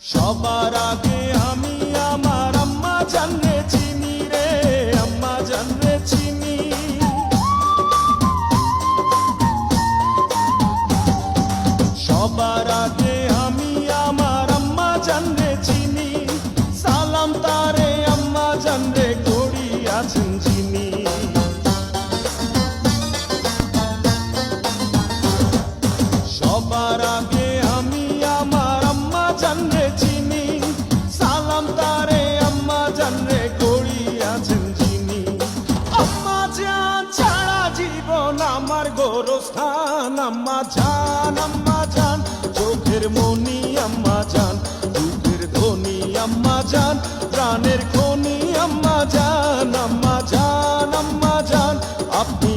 সবার আগে আমি আমার আম্মা জানরে চিনি রে, আম্মা জানরে চিনি। সবার আগে আমি আমার আম্মা জানরে চিনি, সালাম তারে আম্মা জানরে করি আছেন চিনি। সবার আগে গেছেন আম্মা যান ছাড়া জীবন আমার গোরস্থান। আম্মা যান আম্মা যান চোখের মনি আম্মা যান দুধের ধনি আম্মা যান প্রাণের খনি আম্মা যান আম্মা যান আম্মা যান আপনি